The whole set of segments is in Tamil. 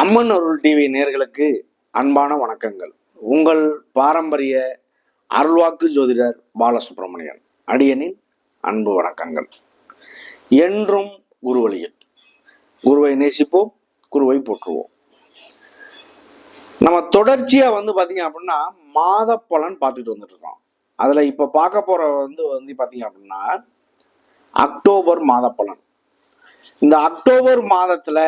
அம்மன் அருள் டிவி நேர்களுக்கு அன்பான வணக்கங்கள். உங்கள் பாரம்பரிய அருள்வாக்கு ஜோதிடர் பாலசுப்ரமணியன் அடியனின் அன்பு வணக்கங்கள். என்றும் குருவழியில் குருவை நேசிப்போம் குருவை போற்றுவோம். நம்ம தொடர்ச்சியா வந்து பாத்தீங்க அப்படின்னா மாத பலன் பார்த்துட்டு வந்துட்டு இருக்கோம் அதுல இப்ப பார்க்க போற வந்து வந்து பாத்தீங்க அப்படின்னா அக்டோபர் மாத பலன். இந்த அக்டோபர் மாதத்துல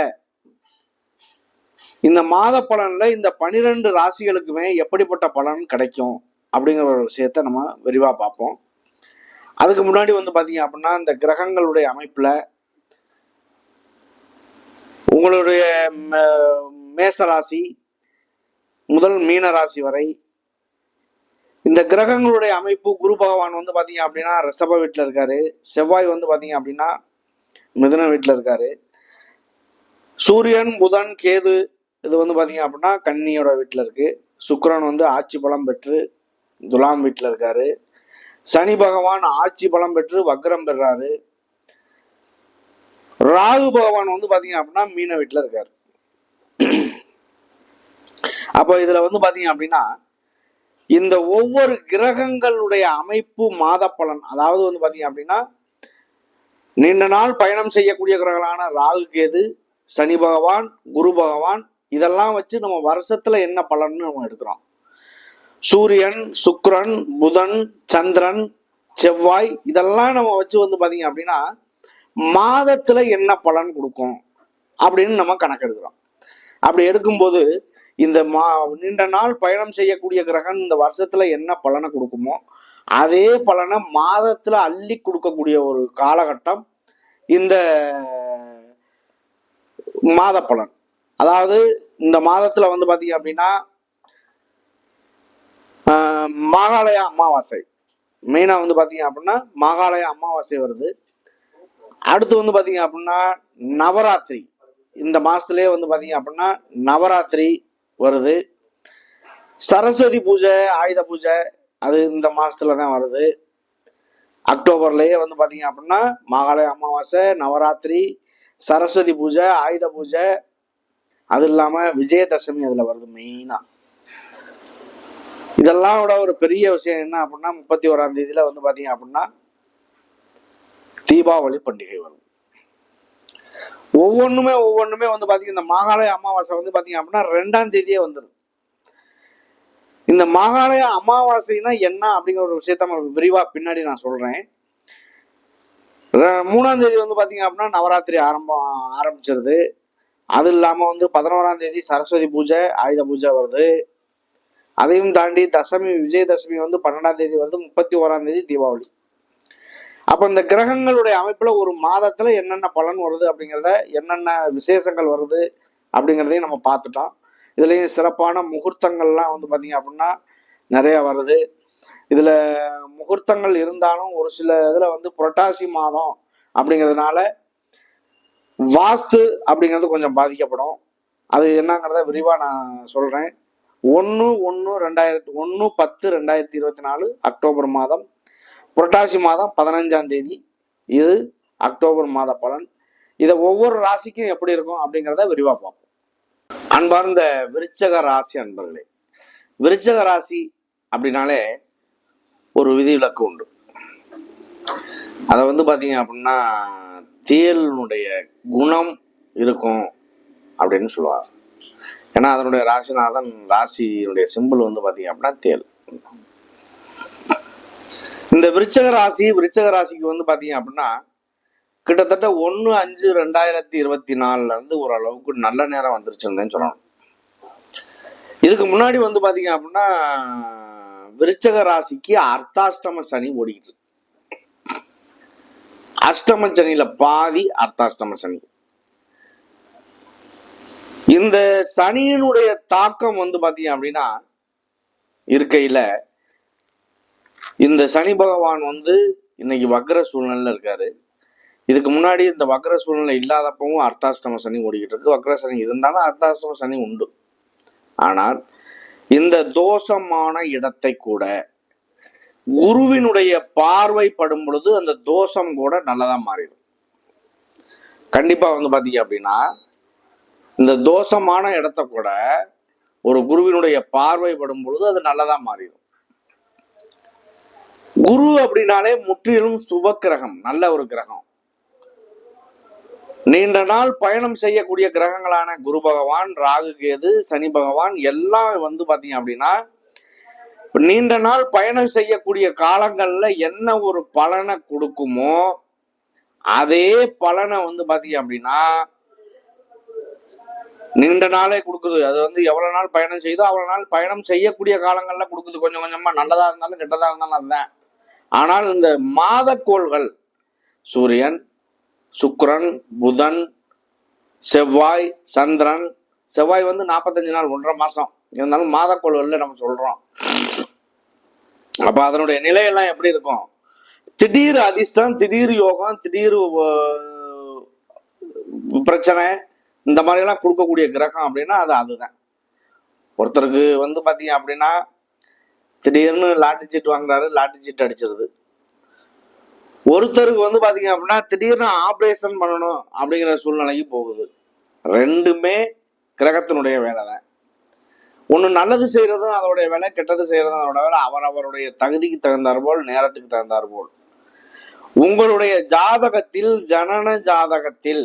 இந்த மாத பலன்ல இந்த பனிரெண்டு ராசிகளுக்குமே எப்படிப்பட்ட பலன் கிடைக்கும் அப்படிங்கிற ஒரு விஷயத்த நம்ம விரிவா பார்ப்போம். அதுக்கு முன்னாடி வந்து பாத்தீங்க அப்படின்னா இந்த கிரகங்களுடைய அமைப்புல உங்களுடைய மேச ராசி முதல் மீன ராசி வரை இந்த கிரகங்களுடைய அமைப்பு குரு பகவான் வந்து பாத்தீங்க அப்படின்னா ரிஷப வீட்டில் இருக்காரு. செவ்வாய் வந்து பாத்தீங்க அப்படின்னா மிதுன வீட்டில் இருக்காரு. சூரியன் புதன் கேது இது வந்து பார்த்தீங்க அப்படின்னா கன்னியோட வீட்டில் இருக்கு. சுக்கரன் வந்து ஆட்சி பலம் பெற்று துலாம் வீட்டில் இருக்காரு. சனி பகவான் ஆட்சி பலம் பெற்று வக்ரம் பெறாரு. ராகு பகவான் வந்து பார்த்தீங்க அப்படின்னா மீன வீட்டில் இருக்காரு. அப்போ இதில் வந்து பார்த்தீங்க அப்படின்னா இந்த ஒவ்வொரு கிரகங்களுடைய அமைப்பு மாத பலன் அதாவது வந்து பார்த்தீங்க அப்படின்னா நீண்ட நாள் பயணம் செய்யக்கூடிய கிரகங்களான ராகு கேது சனி பகவான் குரு பகவான் இதெல்லாம் வச்சு நம்ம வருஷத்துல என்ன பலன்னு நம்ம எடுக்கிறோம். சூரியன் சுக்ரன் புதன் சந்திரன் செவ்வாய் இதெல்லாம் நம்ம வச்சு வந்து பாத்தீங்க அப்படின்னா மாதத்துல என்ன பலன் கொடுக்கும் அப்படின்னு நம்ம கணக்கெடுக்கிறோம் அப்படி எடுக்கும்போது இந்த மா நீண்ட நாள் பயணம் செய்யக்கூடிய கிரகம் இந்த வருஷத்துல என்ன பலனை கொடுக்குமோ அதே பலனை மாதத்துல அள்ளி கொடுக்கக்கூடிய ஒரு காலகட்டம் இந்த மாத பலன் அதாவது இந்த மாதத்துல வந்து பாத்தீங்க அப்படின்னா மகாலய அமாவாசை. மெயினா வந்து பாத்தீங்க அப்படின்னா மகாலய அமாவாசை வருது. அடுத்து வந்து பாத்தீங்க அப்படின்னா நவராத்திரி. இந்த மாசத்துலயே வந்து பாத்தீங்க அப்படின்னா நவராத்திரி வருது. சரஸ்வதி பூஜை ஆயுத பூஜை அது இந்த மாசத்துல தான் வருது. அக்டோபர்லயே வந்து பாத்தீங்க அப்படின்னா மகாலய அமாவாசை நவராத்திரி சரஸ்வதி பூஜை ஆயுத பூஜை அது இல்லாம விஜயதசமி அதுல வருது மெயினா இதெல்லாம் விட ஒரு பெரிய விஷயம் என்ன அப்படின்னா முப்பத்தி ஓராம் தேதியில வந்து பாத்தீங்க அப்படின்னா தீபாவளி பண்டிகை வரும். ஒவ்வொன்றுமே ஒவ்வொன்றுமே வந்து பாத்தீங்க இந்த மாகாலய அமாவாசை வந்து பாத்தீங்க அப்படின்னா ரெண்டாம் தேதியே வந்துருது. இந்த மாகாலய அமாவாசைனா என்ன அப்படிங்கிற ஒரு விஷயத்த நம்ம விரிவா பின்னாடி நான் சொல்றேன். மூணாம் தேதி வந்து பார்த்தீங்க அப்படின்னா நவராத்திரி ஆரம்பம் ஆரம்பிச்சிருது. அது இல்லாமல் வந்து பதினோராம் தேதி சரஸ்வதி பூஜை ஆயுத பூஜை வருது. அதையும் தாண்டி தசமி விஜயதசமி வந்து பன்னெண்டாம் தேதி வருது முப்பத்தி ஓராம் தேதி தீபாவளி. அப்போ இந்த கிரகங்களுடைய அமைப்பில் ஒரு மாதத்தில் என்னென்ன பலன் வருது அப்படிங்கிறத என்னென்ன விசேஷங்கள் வருது அப்படிங்கிறதையும் நம்ம பார்த்துட்டோம். இதுலேயும் சிறப்பான முகூர்த்தங்கள்லாம் வந்து பார்த்தீங்க அப்படின்னா நிறையா வருது. இதுல முகூர்த்தங்கள் இருந்தாலும் ஒரு சில இதுல வந்து புரட்டாசி மாதம் அப்படிங்கிறதுனால வாஸ்து அப்படிங்கிறது கொஞ்சம் பாதிக்கப்படும். அது என்னங்கிறத விரிவா நான் சொல்றேன். ஒன்று ஒன்று ரெண்டாயிரத்தி ஒன்று பத்து ரெண்டாயிரத்தி இருபத்தி நாலு அக்டோபர் மாதம். புரட்டாசி மாதம் பதினஞ்சாம் தேதி. இது அக்டோபர் மாத பலன். இதை ஒவ்வொரு ராசிக்கும் எப்படி இருக்கும் அப்படிங்கிறத விரிவாக பார்ப்போம். அன்பார்ந்த விருச்சக ராசி அன்பர்களே விருச்சக ராசி அப்படின்னாலே ஒரு விதிவிலக்கு உண்டு. அதை வந்து பார்த்தீங்க அப்படின்னா தேலினுடைய குணம் இருக்கும் அப்படின்னு சொல்லுவாங்க. ஏன்னா அதனுடைய ராசிநாதன் ராசியினுடைய சிம்பிள் வந்து பார்த்தீங்க அப்படின்னா தேல் இந்த விருச்சக ராசி விருச்சக ராசிக்கு வந்து பார்த்தீங்க அப்படின்னா கிட்டத்தட்ட ஒன்று அஞ்சு ரெண்டாயிரத்தி இருபத்தி நாலுல இருந்து ஓரளவுக்கு நல்ல நேரம் வந்துருச்சுன்னு சொல்லணும். இதுக்கு முன்னாடி வந்து பார்த்தீங்க அப்படின்னா விருச்சக ராசிக்கு அர்த்தாஷ்டம சனி ஓடிக்கிட்டு இருக்கு. அஷ்டம சனியில பாதி அர்த்தாஷ்டம சனி. இந்த சனியினுடைய தாக்கம் வந்து பாத்தீங்க அப்படின்னா இருக்கையில இந்த சனி பகவான் வந்து இன்னைக்கு வக்ர சூழ்நிலையில இருக்காரு. இதுக்கு முன்னாடி இந்த வக்ர சூழ்நிலை இல்லாதப்பவும் அர்த்தாஷ்டம சனி ஓடிக்கிட்டு இருக்கு. வக்ர சனி இருந்தாலும் அர்த்தாஷ்டம சனி உண்டு. ஆனால் இந்த தோஷமான இடத்தை கூட குருவினுடைய பார்வைப்படும் பொழுது அந்த தோஷம் கூட நல்லதா மாறிடும். கண்டிப்பா வந்து பாத்தீங்க அப்படின்னா இந்த தோஷமான இடத்த கூட ஒரு குருவினுடைய பார்வைப்படும் பொழுது அது நல்லதா மாறிடும். குரு அப்படின்னாலே முற்றிலும் சுப கிரகம் நல்ல ஒரு கிரகம். நீண்ட நாள் பயணம் செய்யக்கூடிய கிரகங்களான குரு பகவான் ராகு கேது சனி பகவான் எல்லாம் வந்து பாத்தீங்க அப்படின்னா நீண்ட நாள் பயணம் செய்யக்கூடிய காலங்கள்ல என்ன ஒரு பலனை கொடுக்குமோ அதே பலனை வந்து பாத்தீங்க அப்படின்னா நீண்ட நாளே கொடுக்குது. அது வந்து எவ்வளவு நாள் பயணம் செய்தோ அவ்வளவு நாள் பயணம் செய்யக்கூடிய காலங்கள்ல கொடுக்குது. கொஞ்சம் கொஞ்சமா நல்லதா இருந்தாலும் கெட்டதா இருந்தாலும் அதுதான். ஆனால் இந்த மாதக்கோள்கள் சூரியன் சுக்ரன் புதன் செவ்வாய் சந்திரன். செவ்வாய் வந்து நாற்பத்தஞ்சு நாள் ஒன்றரை மாசம். இருந்தாலும் மாதக்கோள்கள்ல நம்ம சொல்றோம். அப்ப அதனுடைய நிலையெல்லாம் எப்படி இருக்கும்? திடீர் அதிர்ஷ்டம் திடீர் யோகம் திடீர் பிரச்சனை இந்த மாதிரி எல்லாம் கொடுக்கக்கூடிய கிரகம் அப்படின்னா அது அதுதான். ஒருத்தருக்கு வந்து பாத்தீங்க அப்படின்னா திடீர்னு லாட்டரி சீட் வாங்குறாரு லாட்டரி சீட் அடிச்சிருது. ஒருத்தருக்கு வந்து பாத்தீங்க அப்படின்னா திடீர்னு ஆப்ரேஷன் பண்ணணும் அப்படிங்கிற சூழ்நிலைக்கு போகுது. ரெண்டுமே கிரகத்தினுடைய வேலை தான். ஒன்று நல்லது செய்யறதும் அதோடைய வேலை கெட்டது செய்யறதும் அதோட வேலை. அவரவருடைய தகுதிக்கு தகுந்தார் போல் நேரத்துக்கு தகுந்தார் போல். உங்களுடைய ஜாதகத்தில் ஜனன ஜாதகத்தில்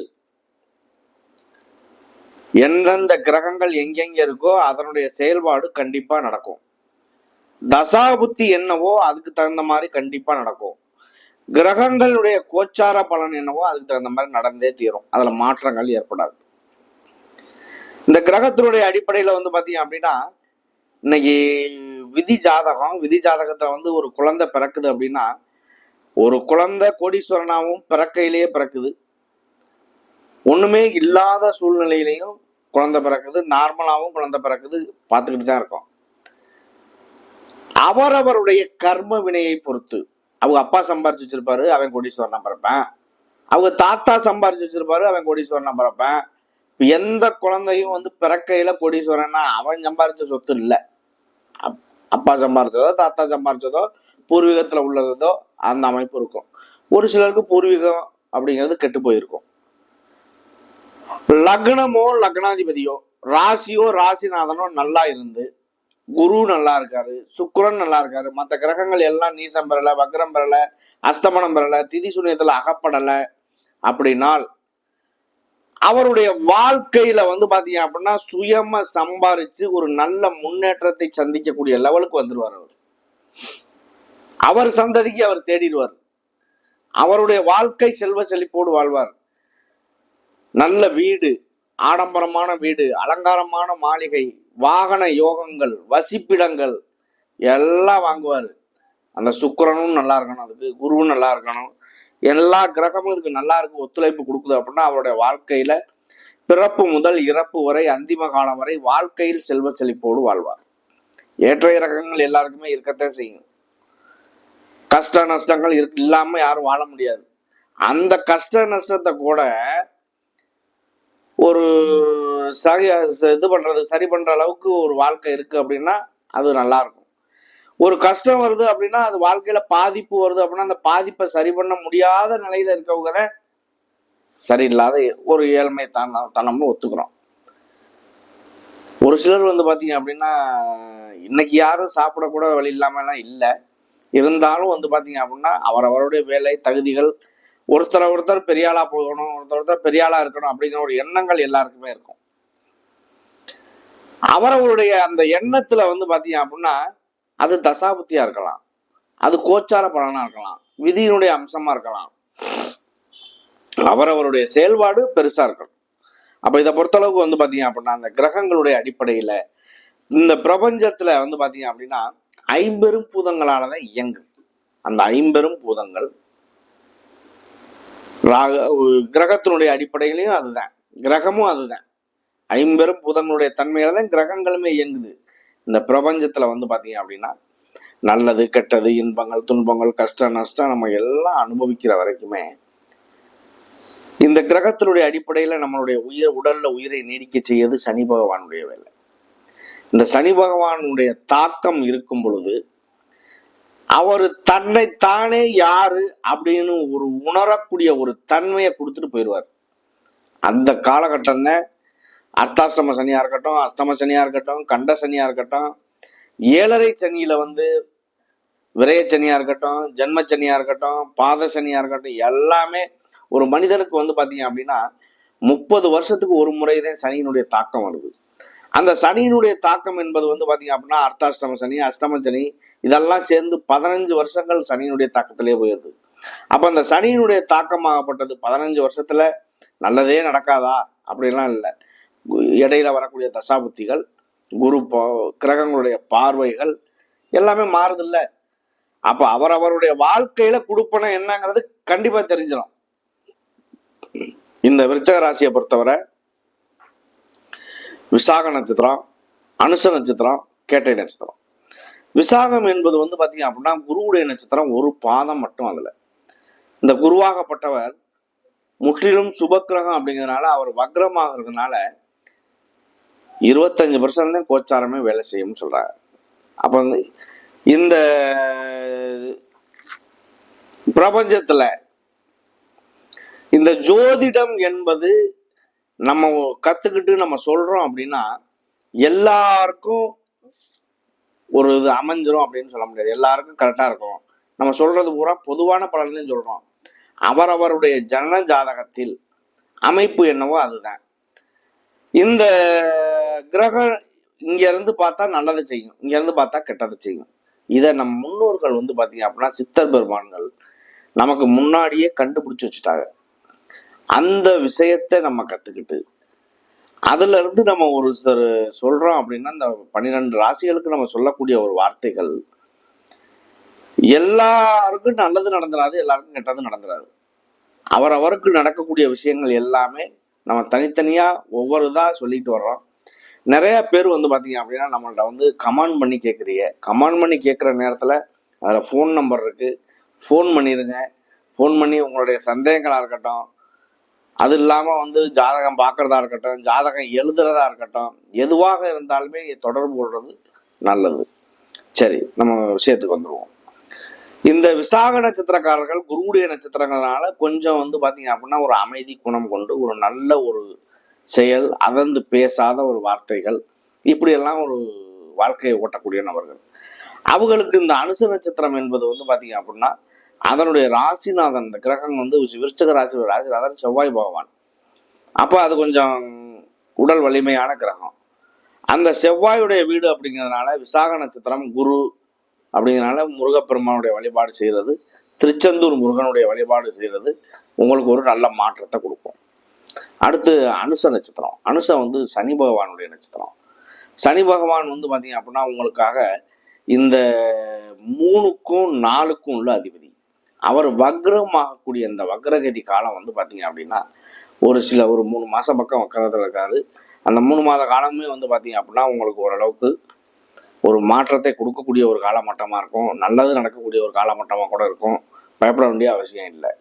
எந்தெந்த கிரகங்கள் எங்கெங்க இருக்கோ அதனுடைய செயல்பாடு கண்டிப்பா நடக்கும். தசாபுத்தி என்னவோ அதுக்கு தகுந்த மாதிரி கண்டிப்பா நடக்கும். கிரகங்களுடைய கோச்சார பலன் என்னவோ அதுக்கு தகுந்த மாதிரி நடந்தே தீரும். அதுல மாற்றங்கள் ஏற்படாது. இந்த கிரகத்தினுடைய அடிப்படையில வந்து பாத்தீங்க அப்படின்னா இன்னைக்கு விதி ஜாதகம் விதி ஜாதகத்தை வந்து ஒரு குழந்தை பிறக்குது அப்படின்னா ஒரு குழந்தை கோடீஸ்வரனாவும் பிறக்கையிலேயே பிறக்குது. ஒண்ணுமே இல்லாத சூழ்நிலையிலையும் குழந்தை பிறக்குது. நார்மலாகவும் குழந்தை பிறக்குது. பார்த்துக்கிட்டு தான் இருக்கோம். அவரவருடைய கர்ம வினையை பொறுத்து அவங்க அப்பா சம்பாரிச்சு வச்சிருப்பாரு அவன் கோடீஸ்வரனா பிறப்பேன். அவங்க தாத்தா சம்பாரிச்சு வச்சிருப்பாரு அவன் கோடீஸ்வரனா பிறப்பேன். இப்போ எந்த குழந்தையும் வந்து பிறக்கையில கோடீஸ்வரன்னா அவன் சம்பாரிச்ச சொத்து இல்லை. அப்பா சம்பாரிச்சதோ தாத்தா சம்பாரிச்சதோ பூர்வீகத்துல உள்ளதோ அந்த அமைப்பு இருக்கும். ஒரு சிலருக்கு பூர்வீகம் அப்படிங்கிறது கெட்டு போயிருக்கும். லக்னமோ லக்னாதிபதியோ ராசியோ ராசிநாதனோ நல்லா இருந்து குரு நல்லா இருக்காரு சுக்கரன் நல்லா இருக்காரு. மற்ற கிரகங்கள் எல்லாம் நீசம் பெறல வக்ரம் பெறல அஸ்தமனம் பெறல திதி சுனியத்தில் அகப்படல. அப்படின்னால் அவருடைய வாழ்க்கையில வந்து பாத்தீங்க அப்படின்னா சுயமா சம்பாரிச்சு ஒரு நல்ல முன்னேற்றத்தை சந்திக்கக்கூடிய லெவலுக்கு வந்துருவார் அவர். அவர் சந்ததிக்கு அவர் தேடிடுவார். அவருடைய வாழ்க்கை செல்வ செழிப்போடு வாழ்வார். நல்ல வீடு ஆடம்பரமான வீடு அலங்காரமான மாளிகை வாகன யோகங்கள் வசிப்பிடங்கள் எல்லாம் வாங்குவார். அந்த சுக்கரனும் நல்லா இருக்கணும் அதுக்கு குருவும் நல்லா இருக்கணும். எல்லா கிரகமும் இதுக்கு நல்லா இருக்கு ஒத்துழைப்பு கொடுக்குது அப்படின்னா அவருடைய வாழ்க்கையில பிறப்பு முதல் இறப்பு வரை அந்திம காலம் வரை வாழ்க்கையில் செல்வ செழிப்போடு வாழ்வார். ஏற்ற இறக்கங்கள் எல்லாருக்குமே இருக்கத்தான் செய்யும். கஷ்ட நஷ்டங்கள் இருக்கு இல்லாம யாரும் வாழ முடியாது. அந்த கஷ்ட நஷ்டத்தை கூட ஒரு சரி இது பண்றது சரி பண்ற அளவுக்கு ஒரு வாழ்க்கை இருக்கு அப்படின்னா அது நல்லா இருக்கும் ஒரு கஷ்டம் வருது அப்படின்னா அது வாழ்க்கையில பாதிப்பு வருது அப்படின்னா அந்த பாதிப்பை சரி பண்ண முடியாத நிலையில இருக்கவங்க தான் சரியில்லாத ஒரு ஏழ்மை தன தனம்னு ஒத்துக்கிறோம். ஒரு சிலர் வந்து பாத்தீங்க அப்படின்னா இன்னைக்கு யாரும் சாப்பிடக்கூட வழி இல்லாமலாம் இல்லை. இருந்தாலும் வந்து பாத்தீங்க அப்படின்னா அவரவருடைய வேலை தகுதிகள் ஒருத்தரை ஒருத்தர் பெரியாளா போகணும் ஒருத்தர் ஒருத்தர் பெரியாளா இருக்கணும் அப்படிங்கிற ஒரு எண்ணங்கள் எல்லாருக்குமே இருக்கும். அவரவருடைய அந்த எண்ணத்துல வந்து பாத்தீங்க அப்படின்னா அது தசாபுத்தியா இருக்கலாம். அது கோச்சார பலனா இருக்கலாம். விதியினுடைய அம்சமா இருக்கலாம். அவரவருடைய செயல்பாடு பெருசா இருக்கணும் அப்ப இதை பொறுத்தளவுக்கு வந்து பாத்தீங்க அப்படின்னா அந்த கிரகங்களுடைய அடிப்படையில இந்த பிரபஞ்சத்துல வந்து பாத்தீங்க அப்படின்னா ஐம்பெரும் பூதங்களாலதான் இயங்குது. அந்த ஐம்பெரும் பூதங்கள் ராக- கிரகத்தினுடைய அடிப்படையிலையும் அதுதான். கிரகமும் அதுதான். ஐம்பெரும் புதனுடைய தன்மையில தான் கிரகங்களுமே இயங்குது. இந்த பிரபஞ்சத்துல வந்து பாத்தீங்க அப்படின்னா நல்லது கெட்டது இன்பங்கள் துன்பங்கள் கஷ்டம் நஷ்டம் நம்ம எல்லாம் அனுபவிக்கிற வரைக்குமே இந்த கிரகத்தினுடைய அடிப்படையில நம்மளுடைய உயிர் உடல்ல உயிரை நீடிக்க செய்யது சனி பகவானுடைய வேலை. இந்த சனி பகவானுடைய தாக்கம் இருக்கும் பொழுது அவர் தன்னை தானே யாரு அப்படின்னு ஒரு உணரக்கூடிய ஒரு தன்மையை கொடுத்துட்டு போயிடுவார். அந்த காலகட்டம் தான் அர்த்தாஷ்டம சனியா இருக்கட்டும் அஷ்டம சனியா இருக்கட்டும் கண்ட சனியா இருக்கட்டும் ஏழரை சனியில வந்து விரைய சனியா இருக்கட்டும் ஜென்ம சனியா இருக்கட்டும் பாத சனியா இருக்கட்டும் எல்லாமே ஒரு மனிதனுக்கு வந்து பாத்தீங்க அப்படின்னா முப்பது வருஷத்துக்கு ஒரு முறை தான் சனியினுடைய தாக்கம் வருது. அந்த சனியினுடைய தாக்கம் என்பது வந்து பாத்தீங்க அப்படின்னா அர்த்தாஷ்டம சனி அஷ்டம சனி இதெல்லாம் சேர்ந்து பதினஞ்சு வருஷங்கள் சனியினுடைய தாக்கத்திலே போயிருது. அப்போ அந்த சனியினுடைய தாக்கமாகப்பட்டது பதினஞ்சு வருஷத்தில் நல்லதே நடக்காதா? அப்படிலாம் இல்லை. இடையில வரக்கூடிய தசாபுத்திகள் குரு பா- கிரகங்களுடைய பார்வைகள் எல்லாமே மாறுதில்ல. அப்ப அவரவருடைய வாழ்க்கையில கொடுப்பன என்னங்கிறது கண்டிப்பா தெரிஞ்சிடும் இந்த விருச்சக ராசியை பொறுத்தவரை விசாக நட்சத்திரம் அனுஷ நட்சத்திரம் கேட்டை நட்சத்திரம். விசாகம் என்பது வந்து பார்த்தீங்க அப்படின்னா குருவுடைய நட்சத்திரம் ஒரு பாதம் மட்டும் அதில். இந்த குருவாகப்பட்டவர் முற்றிலும் சுபக்கிரகம் அப்படிங்கிறதுனால அவர் வக்ரமாகிறதுனால இருபத்தஞ்சு பர்சன்ட் தான் கோச்சாரமே வேலை செய்யும்னு சொல்கிறார் அப்போ வந்து இந்த பிரபஞ்சத்தில் இந்த ஜோதிடம் என்பது நம்ம கற்றுக்கிட்டு நம்ம சொல்கிறோம் அப்படின்னா எல்லாருக்கும் ஒரு இது அமைஞ்சிரும் அப்படின்னு சொல்ல முடியாது. எல்லாருக்கும் கரெக்டாக இருக்கும். நம்ம சொல்றது பூரா பொதுவான பலன்தான் சொல்கிறோம் அவரவருடைய ஜன ஜாதகத்தில் அமைப்பு என்னவோ அதுதான். இந்த கிரகம் இங்கேருந்து பார்த்தா நல்லதை செய்யும். இங்கேருந்து பார்த்தா கெட்டதை செய்யும். இதை நம்ம முன்னோர்கள் வந்து பார்த்தீங்க அப்படின்னா சித்தர் பெருமான்கள் நமக்கு முன்னாடியே கண்டுபிடிச்சி வச்சுட்டாங்க. அந்த விஷயத்தை நம்ம கற்றுக்கிட்டு அதுல இருந்து நம்ம ஒரு சில சொல்றோம் அப்படின்னா இந்த பன்னிரெண்டு ராசிகளுக்கு நம்ம சொல்லக்கூடிய ஒரு வார்த்தைகள் எல்லாருக்கும் நல்லது நடந்துடாது எல்லாருக்கும் கெட்டது நடந்துடாது அவரவருக்கு நடக்கக்கூடிய விஷயங்கள் எல்லாமே நம்ம தனித்தனியா ஒவ்வொரு இதா சொல்லிட்டு வர்றோம். நிறைய பேர் வந்து பார்த்தீங்க அப்படின்னா நம்மள்ட்ட வந்து கமெண்ட் பண்ணி கேட்குறீங்க கமெண்ட் பண்ணி கேட்குற நேரத்தில் அதில் ஃபோன் நம்பர் இருக்குது ஃபோன் பண்ணிடுங்க ஃபோன் பண்ணி உங்களுடைய சந்தேகங்களாக இருக்கட்டும் அது இல்லாமல் வந்து ஜாதகம் பார்க்குறதா இருக்கட்டும் ஜாதகம் எழுதுறதா இருக்கட்டும் எதுவாக இருந்தாலுமே தொடர்பு கொள்வது நல்லது. சரி நம்ம விஷயத்துக்கு வந்துடுவோம் இந்த விசாக நட்சத்திரக்காரர்கள் குருவுடைய நட்சத்திரங்கள்னால கொஞ்சம் வந்து பார்த்தீங்க அப்படின்னா ஒரு அமைதி குணம் கொண்டு ஒரு நல்ல ஒரு செயல் அதர்ந்து பேசாத ஒரு வார்த்தைகள் இப்படியெல்லாம் ஒரு வாழ்க்கையை ஓட்டக்கூடிய நபர்கள். அவங்களுக்கு இந்த அனுச நட்சத்திரம் என்பது வந்து பார்த்தீங்க அப்படின்னா அதனுடைய ராசிநாதன் இந்த கிரகம் வந்து விருச்சக ராசி ராசிநாதன் செவ்வாய் பகவான். அப்போ அது கொஞ்சம் உடல் வலிமையான கிரகம். அந்த செவ்வாயுடைய வீடு அப்படிங்கிறதுனால விசாக நட்சத்திரம் குரு அப்படிங்கிறனால முருகப்பெருமானுடைய வழிபாடு செய்கிறது திருச்செந்தூர் முருகனுடைய வழிபாடு செய்கிறது உங்களுக்கு ஒரு நல்ல மாற்றத்தை கொடுக்கும். அடுத்து அனுச நட்சத்திரம். அனுச வந்து சனி பகவானுடைய நட்சத்திரம். சனி பகவான் வந்து பார்த்தீங்க அப்படின்னா உங்களுக்காக இந்த மூணுக்கும் நாலுக்கும் உள்ள அதிபதி. அவர் வக்ரமாகக்கூடிய இந்த வக்ரகதி காலம் வந்து பார்த்தீங்க அப்படின்னா ஒரு சில ஒரு மூணு மாதம் பக்கம் வக்கரத்தில் இருக்காரு. அந்த மூணு மாத காலமே வந்து பார்த்தீங்க அப்படின்னா உங்களுக்கு ஓரளவுக்கு ஒரு மாற்றத்தை கொடுக்கக்கூடிய ஒரு காலமட்டமாக இருக்கும். நல்லது நடக்கக்கூடிய ஒரு காலமட்டமாக கூட இருக்கும். பயப்பட வேண்டிய அவசியம் இல்லை.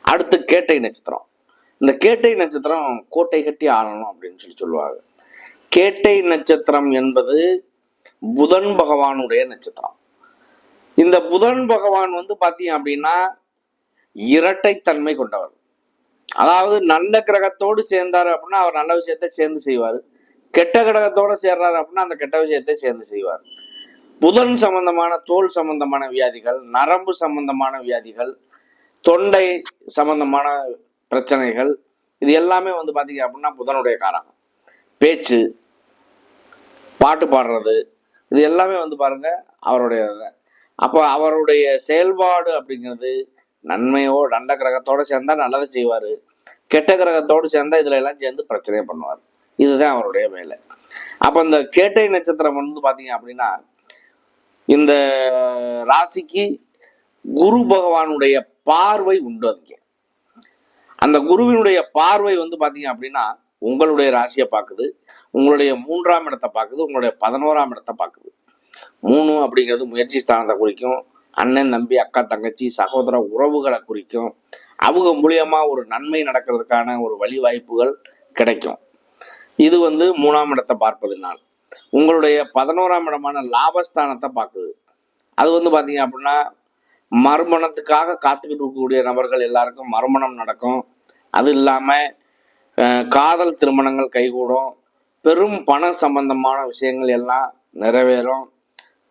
அடுத்து கேட்டை நட்சத்திரம். இந்த கேட்டை நட்சத்திரம் கோட்டை கட்டி ஆளணும் அப்படின்னு சொல்லி சொல்லுவாங்க. கேட்டை நட்சத்திரம் என்பது புதன் பகவானுடைய நட்சத்திரம். இந்த புதன் பகவான் வந்து பார்த்தீங்க அப்படின்னா இரட்டைத்தன்மை கொண்டவர். அதாவது நல்ல கிரகத்தோடு சேர்ந்தார் அப்படின்னா அவர் நல்ல விஷயத்தை சேர்ந்து செய்வார். கெட்ட கிரகத்தோட சேர்றாரு அப்படின்னா அந்த கெட்ட விஷயத்தை சேர்ந்து செய்வார். புதன் சம்பந்தமான தோல் சம்பந்தமான வியாதிகள் நரம்பு சம்பந்தமான வியாதிகள் தொண்டை சம்பந்தமான பிரச்சனைகள் இது எல்லாமே வந்து பார்த்தீங்க அப்படின்னா புதனுடைய காரகம் பேச்சு பாட்டு பாடுறது இது எல்லாமே வந்து பாருங்க அவருடைய அப்போ அவருடைய செயல்பாடு அப்படிங்கிறது நன்மையோ நல்ல கிரகத்தோட சேர்ந்தால் நல்லதை செய்வார். கெட்ட கிரகத்தோடு சேர்ந்தா இதில் எல்லாம் சேர்ந்து பிரச்சனையை பண்ணுவார். இதுதான் அவருடைய வேலை. அப்போ இந்த கேட்டை நட்சத்திரம் வந்து பார்த்தீங்க அப்படின்னா இந்த ராசிக்கு குரு பகவானுடைய பார்வை உண்டு அதுக்கு அந்த குருவினுடைய பார்வை வந்து பார்த்தீங்க அப்படின்னா உங்களுடைய ராசியை பார்க்குது உங்களுடைய மூன்றாம் இடத்தை பார்க்குது உங்களுடைய பதினோராம் இடத்தை பார்க்குது. மூணு அப்படிங்கிறது முயற்சி ஸ்தானத்தை குறிக்கும். அண்ணன் தம்பி அக்கா தங்கச்சி சகோதர உறவுகளை குறிக்கும். அவங்க மூலியமாக ஒரு நன்மை நடக்கிறதுக்கான ஒரு வழி வாய்ப்புகள் கிடைக்கும். இது வந்து மூணாம் இடத்தை பார்ப்பதினால். உங்களுடைய பதினோராம் இடமான லாபஸ்தானத்தை பார்க்குது. அது வந்து பார்த்தீங்க அப்படின்னா மறுமணத்துக்காக காத்துக்கிட்டு இருக்கக்கூடிய நபர்கள் எல்லாருக்கும் மறுமணம் நடக்கும். அது இல்லாமல் காதல் திருமணங்கள் கைகூடும். பெரும் பண சம்பந்தமான விஷயங்கள் எல்லாம் நிறைவேறும்.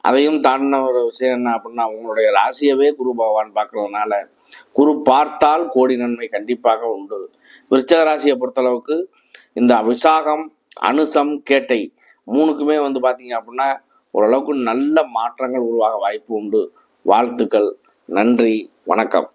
அதையும் தாண்டின ஒரு விஷயம் என்ன அப்படின்னா உங்களுடைய ராசியவே குரு பகவான் பார்க்கறதுனால குரு பார்த்தால் கோடி நன்மை கண்டிப்பாக உண்டு. விருச்சக ராசியை பொறுத்தளவுக்கு இந்த விசாகம் அனுசம் கேட்டை மூணுக்குமே வந்து பார்த்தீங்க அப்படின்னா ஓரளவுக்கு நல்ல மாற்றங்கள் உருவாக வாய்ப்பு உண்டு. வாழ்த்துக்கள். நன்றி. வணக்கம்.